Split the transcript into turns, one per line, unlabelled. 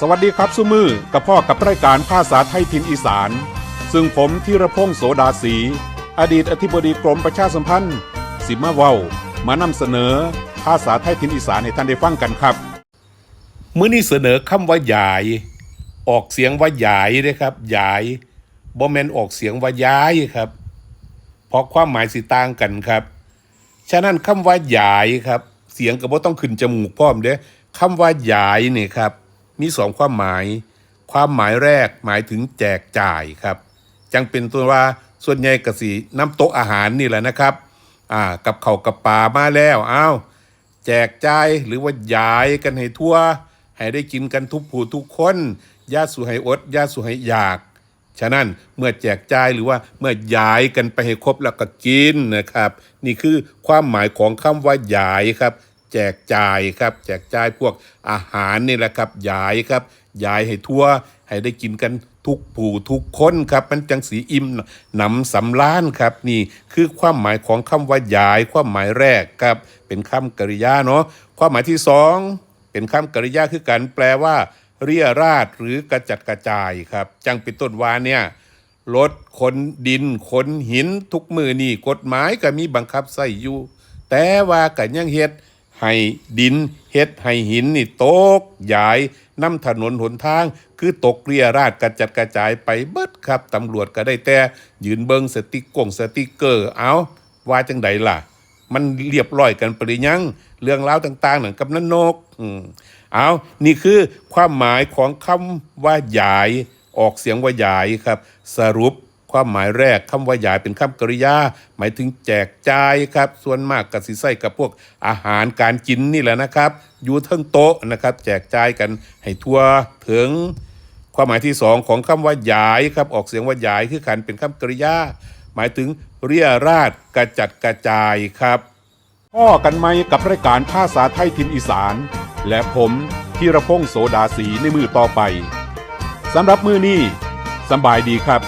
สวัสดีครับสุมือกับพ่อกับรายการภาษาไทยถิ่นอีสาน ซึ่งผมธีรพงศ์โสดาสี อดีตอธิบดีกรมประชาสัมพันธ์ สิมาเว้ามานำเสนอ ภาษาไทยถิ่นอีสานให้ท่านได้ฟังกันครับ มื้อนี้เสนอคำว่าหยาย ออกเสียงว่าหยายเด้ครับหยายบ่แม่นออกเสียงว่าย้ายครับ เพราะความหมายสิต่างกันครับ ฉะนั้นคำว่าหยายครับ เสียงก็บ่ต้องขึ้นจมูกพร้อมเด้คำว่าหยายนี่ครับ มีสองความหมาย ความหมายแรกหมายถึงแจกจ่ายครับ จังเป็นตัวว่าส่วนใหญ่กสิน้ำโต๊ะอาหารนี่แหละนะครับอ่ากับเขากับปลามาแล้วอ้าวแจกจ่ายหรือว่าหยายกันให้ทั่ว ให้ได้กินกันทุกผู้ทุกคนญาติสุให้อดญาติสุให้อยากฉะนั้นเมื่อแจกจ่ายหรือว่าเมื่อย้ายกันไปให้ครบแล้วก็กินนะครับ นี่คือความหมายของคำว่าย้ายครับ แจกจ่ายครับ แจกจ่ายพวกอาหารนี่แหละครับย้ายครับย้ายให้ทั่วให้ได้กินกันทุกผู้ทุกคนครับ มันจังสีอิ่มหนำสำล้านครับ นี่คือความหมายของคำว่าย้าย ความหมายแรกครับ เป็นคำกริยาเนาะความหมายที่สองเป็นคำกริยาคือการแปลว่า เรียราดหรือกระจัดกระจายครับ จังเป็นต้นว่าเนี่ยรถขนดินขนหินทุกมือนี่กฎหมายก็มีบังคับใส่อยู่แต่ว่าก็ยังเฮ็ด ให้ดินเฮ็ดให้หินนี่ตกยายน้ำถนนหนทาง คือตกเรียราดกระจัดกระจายไปเบิดครับตำรวจก็ได้แต่ยืนเบิงสติกงสติกเกอร์เอาว่าจังใดล่ะ มันเรียบร้อยกันไปรือยังเรื่องราวต่างๆหนังกับนันนกอืมเอานี่คือความหมายของคำว่าหยายออกเสียงว่าหยายครับ สรุป ความหมายแรกคำว่าหยายเป็นคำกริยา หมายถึงแจกจ่ายครับ ส่วนมากกสิใส่กับพวกอาหารการกินนี่แหละนะครับ อยู่ทั้งโต๊ะนะครับ แจกจ่ายกันให้ทั่วถึง ความหมายที่สองของคำว่าหยายครับออกเสียงว่าหยายคือการเป็นคำกริยา หมายถึงเรียราดกระจัดกระจายครับพ่อกันไหมกับรายการภาษาไทยทินอีสาน และผมธีรพงศ์โสดาสีในมือต่อไปสำหรับมือนี้สบายดีครับ